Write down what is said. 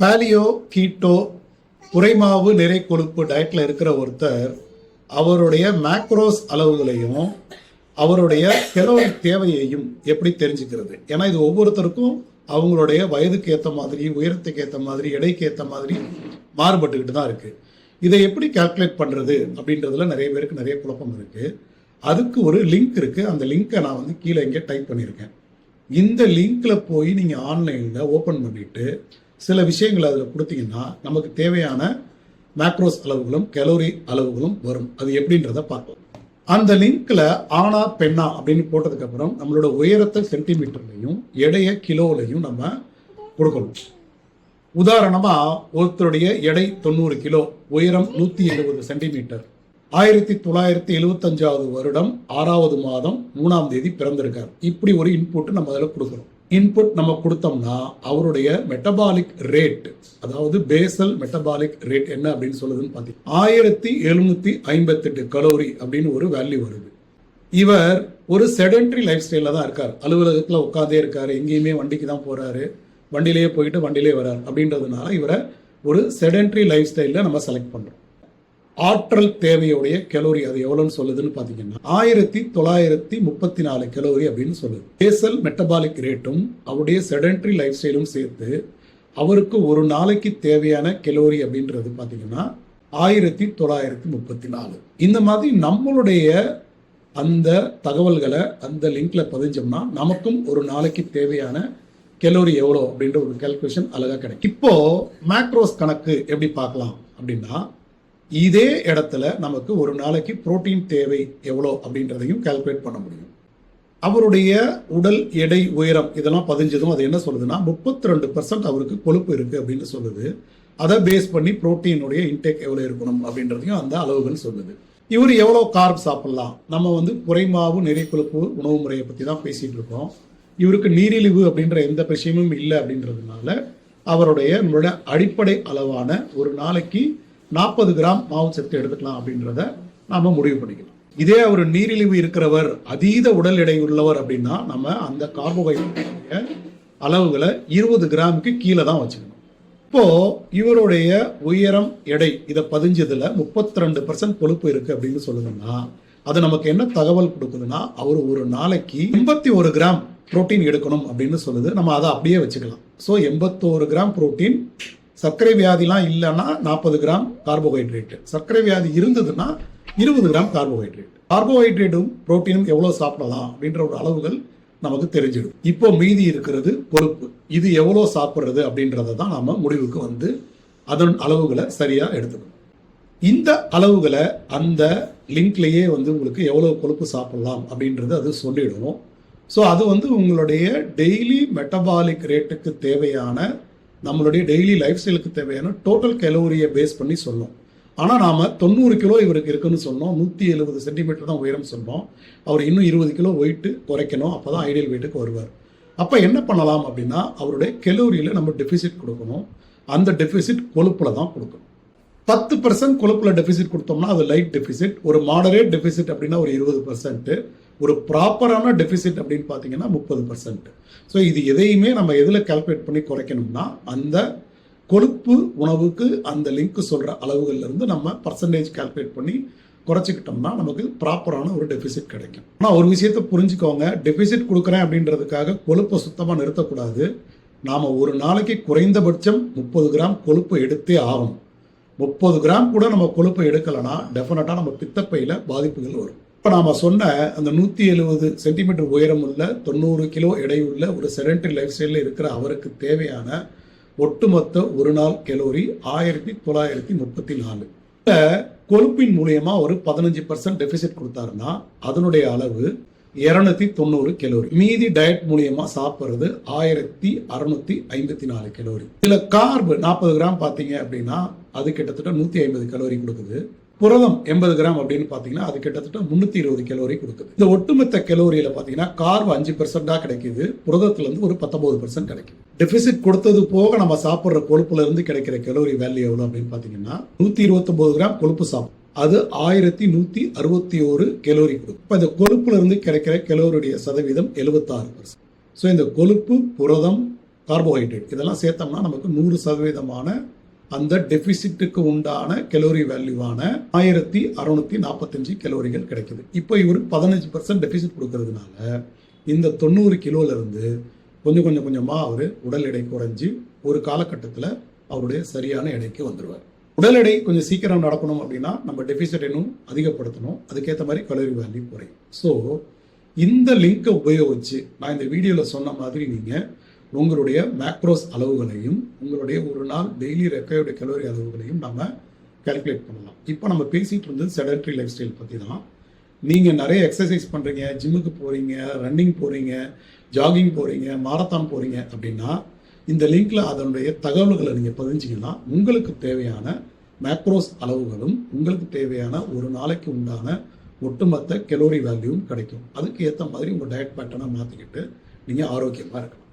பாலியோ keto குறைமாவு நிறை கொழுப்பு டயட்டில் இருக்கிற ஒருத்தர் அவருடைய மேக்ரோஸ் அளவுகளையும் அவருடைய கெலோரி தேவையையும் எப்படி தெரிஞ்சுக்கிறது? ஏன்னா இது ஒவ்வொருத்தருக்கும் அவங்களுடைய வயதுக்கு ஏற்ற மாதிரி உயரத்துக்கு ஏற்ற மாதிரி எடைக்கு ஏற்ற மாதிரி மாறுபட்டுக்கிட்டு தான் இருக்குது இதை எப்படி கால்குலேட் பண்ணுறது அப்படின்றதுல நிறைய பேருக்கு நிறைய குழப்பம் இருக்குது அதுக்கு ஒரு லிங்க் இருக்குது அந்த லிங்கை நான் வந்து கீழே இங்கே டைப் பண்ணியிருக்கேன். இந்த லிங்க்கில் போய் நீங்கள் ஆன்லைனில் ஓப்பன் பண்ணிவிட்டு சில விஷயங்கள் அதில் கொடுத்தீங்கன்னா நமக்கு தேவையான மேக்ரோஸ் அளவுகளும் கலோரி அளவுகளும் வரும். அது எப்படின்றத பார்ப்போம். அந்த லிங்க்ல ஆனா பெண்ணா அப்படின்னு போட்டதுக்கப்புறம் நம்மளோட உயரத்தை சென்டிமீட்டர்லையும் எடையை கிலோலையும் நம்ம கொடுக்கணும். உதாரணமாக ஒருத்தருடைய எடை தொண்ணூறு கிலோ உயரம் நூற்றி எழுபது சென்டிமீட்டர் ஆயிரத்தி தொள்ளாயிரத்தி எழுபத்தஞ்சாவது வருடம் ஆறாவது மாதம் மூணாம் தேதி பிறந்திருக்கார். இப்படி ஒரு இன்புட் நம்ம அதில் கொடுக்குறோம் இன்புட் நம்ம கொடுத்தோம்னா அவருடைய மெட்டபாலிக் ரேட் அதாவது பேசல் மெட்டபாலிக் ரேட் என்ன அப்படின்னு சொல்லுதுன்னு பார்த்தீங்கன்னா ஆயிரத்தி எழுநூத்தி ஐம்பத்தெட்டு கலோரி அப்படின்னு ஒரு வேல்யூ வருது. இவர் ஒரு செடென்ட்ரி லைஃப் ஸ்டைலில் தான் இருக்கார். அலுவலகத்தில் உட்காந்தே இருக்காரு. எங்கேயுமே வண்டிக்கு தான் போகிறாரு வண்டியிலேயே போயிட்டு வண்டியிலே வரார். அப்படின்றதுனால இவரை ஒரு செடென்ட்ரி லைஃப் ஸ்டைலில் நம்ம செலக்ட் பண்ணுறோம் ஆற்றல் தேவையுடைய கெலோரி அது எவ்வளோன்னு சொல்லுதுன்னு பார்த்தீங்கன்னா ஆயிரத்தி தொள்ளாயிரத்தி முப்பத்தி நாலு கெலோரி அப்படின்னு சொல்லுது. பேசல் மெட்டபாலிக் ரேட்டும் அவருடைய செடென்ட்ரி லைஃப் ஸ்டைலும் சேர்த்து அவருக்கு ஒரு நாளைக்கு தேவையான கெலோரி அப்படின்றது பார்த்தீங்கன்னா ஆயிரத்தி தொள்ளாயிரத்தி முப்பத்தி நாலு இந்த மாதிரி நம்மளுடைய அந்த தகவல்களை அந்த லிங்க்ல பதிஞ்சோம்னா நமக்கும் ஒரு நாளைக்கு தேவையான கெலோரி எவ்வளோ அப்படின்ற ஒரு கால்குலேஷன் அழகாக கிடைக்கும். இப்போ மேக்ரோஸ் கணக்கு எப்படி பார்க்கலாம் அப்படின்னா இதே இடத்துல நமக்கு ஒரு நாளைக்கு புரோட்டீன் தேவை எவ்வளோ அப்படின்றதையும் கால்குலேட் பண்ண முடியும். அவருடைய உடல் எடை உயரம் இதெல்லாம் பதிஞ்சதும் அது என்ன சொல்லுதுன்னா முப்பத்தி ரெண்டு அவருக்கு கொழுப்பு இருக்கு அப்படின்னு சொல்லுது. அதை பேஸ் பண்ணி புரோட்டீனுடைய இன்டேக் எவ்வளோ இருக்கணும் அப்படின்றதையும் அந்த அளவுகள் சொல்லுது. இவர் எவ்வளோ கார்ப் சாப்பிட்லாம்? நம்ம வந்து குறைமாவு நிறை கொழுப்பு உணவு முறையை பற்றி தான் பேசிகிட்டு இருக்கோம். இவருக்கு நீரிழிவு அப்படின்ற எந்த விஷயமும் இல்லை அப்படின்றதுனால அவருடைய நம்மளோட அடிப்படை அளவான ஒரு நாளைக்கு நாற்பது கிராம் மாவு சத்து எடுத்துக்கலாம் அப்படின்றத நாம் முடிவு பண்ணிக்கலாம் இதே அவர் நீரிழிவு இருக்கிறவர் அதீத உடல் எடை உள்ளவர் அப்படின்னா நம்ம அந்த கார்போஹைட்ரேட் அளவுகளை இருபது கிராமுக்கு கீழே தான் வச்சுக்கணும். இப்போ இவருடைய உயரம் எடை இதை பதிஞ்சதுல முப்பத்தி ரெண்டு பர்சன்ட் கொழுப்பு இருக்கு அப்படின்னு சொல்லுங்கன்னா அது நமக்கு என்ன தகவல் கொடுக்குதுன்னா அவர் ஒரு நாளைக்கு எண்பத்தி ஒரு கிராம் புரோட்டீன் எடுக்கணும் அப்படின்னு சொல்லுது. நம்ம அதை அப்படியே வச்சுக்கலாம். ஸோ எண்பத்தோரு கிராம் புரோட்டீன் சர்க்கரை வியாதிலாம் இல்லைன்னா நாற்பது கிராம் கார்போஹைட்ரேட் சர்க்கரை வியாதி இருந்ததுன்னா இருபது கிராம் கார்போஹைட்ரேட் கார்போஹைட்ரேட்டும் புரோட்டீனும் எவ்வளோ சாப்பிடலாம் அப்படின்ற ஒரு அளவுகள் நமக்கு தெரிஞ்சிடும். இப்போ மீதி இருக்கிறது கொழுப்பு இது எவ்வளோ சாப்பிட்றது அப்படின்றத தான் நம்ம முடிவுக்கு வந்து அதன் அளவுகளை சரியாக எடுத்துக்கணும். இந்த அளவுகளை அந்த லிங்க்லேயே வந்து உங்களுக்கு எவ்வளோ கொழுப்பு சாப்பிடலாம் அப்படின்றது அது சொல்லிவிடுவோம் ஸோ அது வந்து உங்களுடைய டெய்லி மெட்டபாலிக் ரேட்டுக்கு தேவையான நம்மளுடைய டெய்லி லைஃப் ஸ்டைலுக்கு தேவையான டோட்டல் கெலோரியை பேஸ் பண்ணி சொன்னோம். ஆனால் நாம் தொண்ணூறு கிலோ இவருக்கு இருக்குன்னு சொன்னோம். நூற்றி எழுபது சென்டிமீட்டர் தான் உயரம் சொன்னோம் அவர் இன்னும் இருபது கிலோ வெயிட்டு குறைக்கணும். அப்போ தான் ஐடியல் வெயிட்டுக்கு வருவார். அப்போ என்ன பண்ணலாம் அப்படின்னா அவருடைய கெலோரியில் நம்ம டெபிசிட் கொடுக்கணும். அந்த டெபிசிட் கொழுப்பில் தான் கொடுக்கணும். பத்து பர்சன்ட் கொழுப்பில் டெபிசிட் கொடுத்தோம்னா அது லைட் டெபிசிட் ஒரு மாடரேட் டெபிசிட் அப்படின்னா ஒரு இருபது பர்சன்ட்டு ஒரு ப்ராப்பரான டெபிசிட் அப்படின்னு பார்த்தீங்கன்னா முப்பது பர்சன்ட் ஸோ இது எதையுமே நம்ம எதில் கால்குலேட் பண்ணி குறைக்கணும்னா அந்த கொழுப்பு உணவுக்கு அந்த லிங்க் சொல்கிற அளவுகள்லேருந்து நம்ம பர்சன்டேஜ் கால்குலேட் பண்ணி குறைச்சிக்கிட்டோம்னா நமக்கு ப்ராப்பரான ஒரு டெபிசிட் கிடைக்கும். ஆனால் ஒரு விஷயத்தை புரிஞ்சுக்கோங்க. டெபிசிட் கொடுக்குறேன் அப்படின்றதுக்காக கொழுப்பை சுத்தமாக நிறுத்தக்கூடாது. நாம் ஒரு நாளைக்கு குறைந்தபட்சம் முப்பது கிராம் கொழுப்பு எடுத்தே ஆகணும். முப்பது கிராம் கூட நம்ம கொழுப்பை எடுக்கலைன்னா டெஃபினட்டாக நம்ம பித்தப்பையில் பாதிப்புகள் வரும். இப்போ நாம் சொன்ன அந்த நூற்றி எழுபது சென்டிமீட்டர் உயரம் உள்ள தொண்ணூறு கிலோ எடையுள்ள ஒரு செடன்டரி லைஃப் ஸ்டைலில் இருக்கிற அவருக்கு தேவையான ஒட்டுமொத்த ஒரு நாள் கெலோரி ஆயிரத்தி தொள்ளாயிரத்தி முப்பத்தி நாலு. கொழுப்பின் மூலியமா ஒரு பதினஞ்சு பர்சன்ட் டெபிசிட் கொடுத்தாருன்னா அதனுடைய அளவு இருநூத்தி தொண்ணூறு கெலோரி மீதி டயட் மூலியமா சாப்பிட்றது ஆயிரத்தி அறுநூத்தி ஐம்பத்தி நாலு கெலோரி இதுல கார்பு நாற்பது கிராம் பார்த்தீங்க அப்படின்னா அது கிட்டத்தட்ட நூத்தி ஐம்பது கலோரி கொடுக்குது. புரதம் எண்பது கிராம் அப்படின்னு பார்த்தீங்கன்னா அது கிட்டத்தட்ட முந்நூற்றி இருபது கலோரி கொடுக்குது. இந்த ஒட்டுமொத்த கலோரியில் பார்த்தீங்கன்னா கார்வ் அஞ்சு பெர்சென்டாக கிடைக்குது. புரதத்துல இருந்து ஒரு பத்தொன்பது பெர்சென்ட் கிடைக்குது. டெபிசிட் கொடுத்தது போக நம்ம சாப்பிட்ற கொழுப்புல இருந்து கிடைக்கிற கலோரி வேல்யூ எவ்வளோ அப்படின்னு பார்த்தீங்கன்னா நூற்றி இருபத்தொம்போது கிராம் கொழுப்பு சாப்பிடும். அது ஆயிரத்தி நூற்றி அறுபத்தி ஒரு கெலோரி கொடுக்கும். இப்போ இந்த கொழுப்புல இருந்து கிடைக்கிற கலோரியுடைய சதவீதம் எழுபத்தாறு பர்சன்ட் ஸோ இந்த கொழுப்பு புரதம் கார்போஹைட்ரேட் இதெல்லாம் சேர்த்தோம்னா நமக்கு நூறு சதவீதமான அந்த டெபிசிட்டுக்கு உண்டான கெலோரி வேல்யூவான ஆயிரத்தி அறுநூத்தி நாற்பத்தஞ்சு கெலோரிகள் கிடைக்குது. இப்போ இவர் பதினஞ்சு பர்சன்ட் டெபிசிட் கொடுக்கறதுனால இந்த தொண்ணூறு கிலோலேருந்து கொஞ்சம் கொஞ்சம் கொஞ்சமாக அவர் உடல் எடை குறைஞ்சி ஒரு காலகட்டத்தில் அவருடைய சரியான எடைக்கு வந்துடுவார் உடல் எடை கொஞ்சம் சீக்கிரம் நடக்கணும் அப்படின்னா நம்ம டெபிசிட் இன்னும் அதிகப்படுத்தணும். அதுக்கேற்ற மாதிரி கலோரி வேல்யூ குறையும். ஸோ இந்த லிங்கை உபயோகித்து நான் இந்த வீடியோவில் சொன்ன மாதிரி நீங்கள் உங்களுடைய மேக்ரோஸ் அளவுகளையும் உங்களுடைய ஒரு நாள் டெய்லி ரெக்கையோட கலோரி அளவுகளையும் நம்ம கால்குலேட் பண்ணலாம். இப்போ நம்ம பேசிகிட்டு இருந்தது செடன்ட்ரி லைஃப் ஸ்டைல் பற்றி தான். நீங்கள் நிறைய எக்ஸசைஸ் பண்ணுறீங்க ஜிம்முக்கு போகிறீங்க ரன்னிங் போகிறீங்க ஜாகிங் போகிறீங்க மாரத்தான் போகிறீங்க அப்படின்னா இந்த லிங்க்கில் அதனுடைய தகவல்களை நீங்கள் பதிஞ்சிங்கன்னா உங்களுக்கு தேவையான மேக்ரோஸ் அளவுகளும் உங்களுக்கு தேவையான ஒரு நாளைக்கு உண்டான ஒட்டுமொத்த கெலோரி வேல்யூவும் கிடைக்கும். அதுக்கு ஏற்ற மாதிரி உங்கள் டயட் பேட்டர்னை மாற்றிக்கிட்டு நீங்கள் ஆரோக்கியமாக இருக்கலாம்.